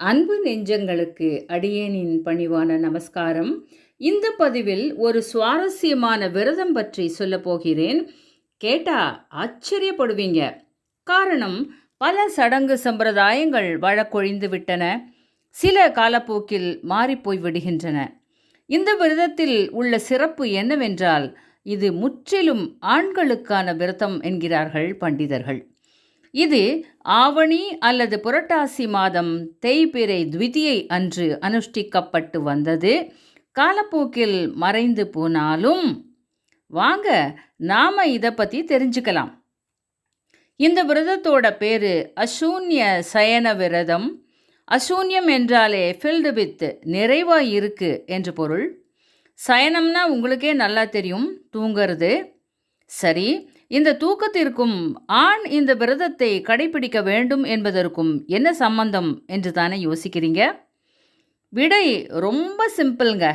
அன்பு நெஞ்சங்களுக்கு அடியேனின் பணிவான நமஸ்காரம். இந்த பதிவில் ஒரு சுவாரஸ்யமான விரதம் பற்றி சொல்ல போகிறேன். கேட்டா ஆச்சரியப்படுவீங்க. காரணம் பல சடங்கு சம்பிரதாயங்கள் வழக்கொழிந்து விட்டன. சில காலப்போக்கில் மாறிப்போய் விடுகின்றன. இந்த விரதத்தில் உள்ள சிறப்பு என்னவென்றால் இது முற்றிலும் ஆண்களுக்கான விரதம் என்கிறார்கள் பண்டிதர்கள். இது ஆவணி அல்லது புரட்டாசி மாதம் தேய்பிறை த்விதியை அன்று அனுஷ்டிக்கப்பட்டு வந்தது. காலப்போக்கில் மறைந்து போனாலும் வாங்க நாம இதை பற்றி தெரிஞ்சுக்கலாம். இந்த விரதத்தோட பேர் அசூன்ய சயன விரதம். அசூன்யம் என்றாலே ஃபில்டு வித் நிறைவாக இருக்கு என்று பொருள். சயனம்னா உங்களுக்கே நல்லா தெரியும் தூங்கிறது. சரி இந்த தூக்கத்திற்கும் ஆண் இந்த விரதத்தை கடைபிடிக்க வேண்டும் என்பதற்கும் என்ன சம்பந்தம் என்று தானே யோசிக்கிறீங்க? விடை ரொம்ப சிம்பிள்ங்க.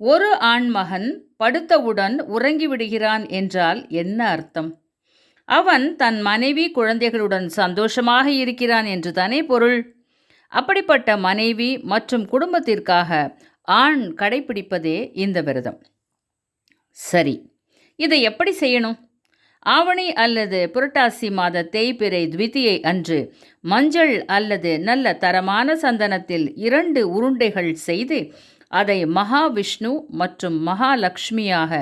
ஒரு ஆண்மகன் படுத்தவுடன் உறங்கி விடுகிறான் என்றால் என்ன அர்த்தம்? அவன் தன் மனைவி குழந்தைகளுடன் சந்தோஷமாக இருக்கிறான் என்று தானே பொருள். அப்படிப்பட்ட மனைவி மற்றும் குடும்பத்திற்காக ஆண் கடைபிடிப்பதே இந்த விரதம். சரி இதை எப்படி செய்யணும்? ஆவணி அல்லது புரட்டாசி மாத தேய்பிறை த்விதியை அன்று மஞ்சள் அல்லது நல்ல தரமான சந்தனத்தில் இரண்டு உருண்டைகள் செய்து அதை மகாவிஷ்ணு மற்றும் மகாலட்சுமியாக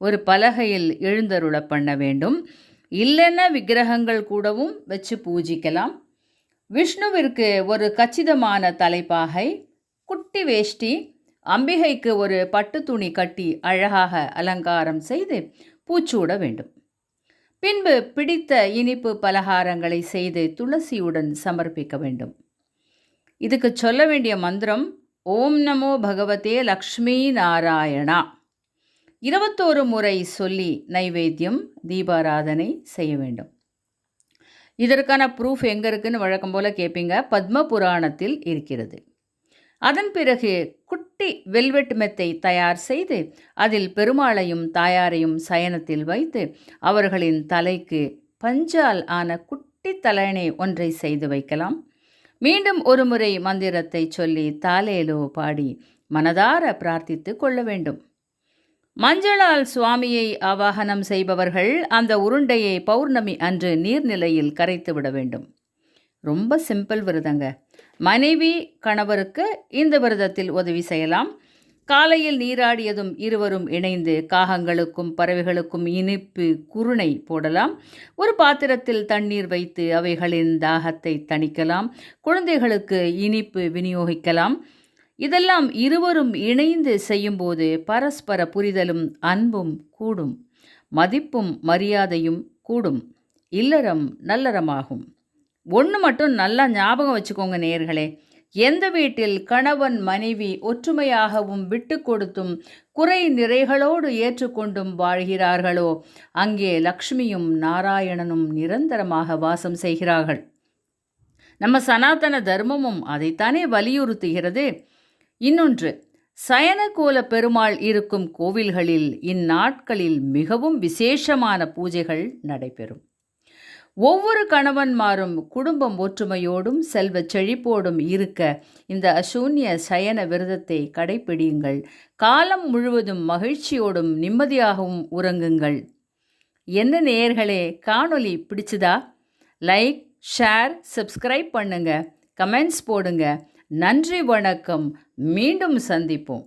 ஒரு பலகையில் எழுந்தருள பண்ண வேண்டும். இல்லைன்னா விக்கிரகங்கள் கூடவும் வச்சு பூஜிக்கலாம். விஷ்ணுவிற்கு ஒரு கச்சிதமான தலைப்பாகை குட்டி வேஷ்டி அம்பிகைக்கு ஒரு பட்டு துணி கட்டி அழகாக அலங்காரம் செய்து பூச்சூட வேண்டும். பின்பு பிடித்த இனிப்பு பலகாரங்களை செய்து துளசியுடன் சமர்ப்பிக்க வேண்டும். இதுக்கு சொல்ல வேண்டிய மந்திரம் ஓம் நமோ பகவதே லக்ஷ்மி நாராயணா. இருபத்தோரு முறை சொல்லி நைவேத்தியம் தீபாராதனை செய்ய வேண்டும். இதற்கான ப்ரூஃப் எங்கே இருக்குன்னு வழக்கம் போல் கேட்பீங்க பத்ம புராணத்தில் இருக்கிறது. அதன் பிறகு வெல்வெட் மெத்தை தயார் செய்து அதில் பெருமாளையும் தாயாரையும் சயனத்தில் வைத்து அவர்களின் தலைக்கு பஞ்சால் ஆன குட்டி தலையணை ஒன்றை செய்து வைக்கலாம். மீண்டும் ஒருமுறை மந்திரத்தை சொல்லி தாலேலோ பாடி மனதார பிரார்த்தித்து கொள்ள வேண்டும். மஞ்சளால் சுவாமியை ஆவாகனம் செய்பவர்கள் அந்த உருண்டையை பௌர்ணமி அன்று நீர்நிலையில் கரைத்து விட வேண்டும். ரொம்ப சிம்பிள் விரதங்க. மனைவி கணவருக்கு இந்த விரதத்தில் உதவி செய்யலாம். காலையில் நீராடியதும் இருவரும் இணைந்து காகங்களுக்கும் பறவைகளுக்கும் இனிப்பு குருணை போடலாம். ஒரு பாத்திரத்தில் தண்ணீர் வைத்து அவைகளின் தாகத்தை தணிக்கலாம். குழந்தைகளுக்கு இனிப்பு விநியோகிக்கலாம். இதெல்லாம் இருவரும் இணைந்து செய்யும்போது பரஸ்பர புரிதலும் அன்பும் கூடும். மதிப்பும் மரியாதையும் கூடும். இல்லறம் நல்லறமாகும். ஒன்று மட்டும் நல்லா ஞாபகம் வச்சுக்கோங்க நேர்களே எந்த வீட்டில் கணவன் மனைவி ஒற்றுமையாகவும் விட்டு கொடுத்தும் குறை நிறைகளோடு ஏற்றுக்கொண்டும் வாழ்கிறார்களோ அங்கே லக்ஷ்மியும் நாராயணனும் நிரந்தரமாக வாசம் செய்கிறார்கள். நம்ம சனாதன தர்மமும் அதைத்தானே வலியுறுத்துகிறது. இன்னொன்று சயனகோல பெருமாள் இருக்கும் கோவில்களில் இந்நாட்களில் மிகவும் விசேஷமான பூஜைகள் நடைபெறும். ஒவ்வொரு கணவன்மாரும் குடும்பம் ஒற்றுமையோடும் செல்வ செழிப்போடும் இருக்க இந்த அசூன்ய சயன விரதத்தை கடைப்பிடியுங்கள். காலம் முழுவதும் மகிழ்ச்சியோடும் நிம்மதியாகவும் உறங்குங்கள். என்ன நேயர்களே காணொலி பிடிச்சதா? லைக் ஷேர் சப்ஸ்கிரைப் பண்ணுங்க. கமெண்ட்ஸ் போடுங்க. நன்றி வணக்கம். மீண்டும் சந்திப்போம்.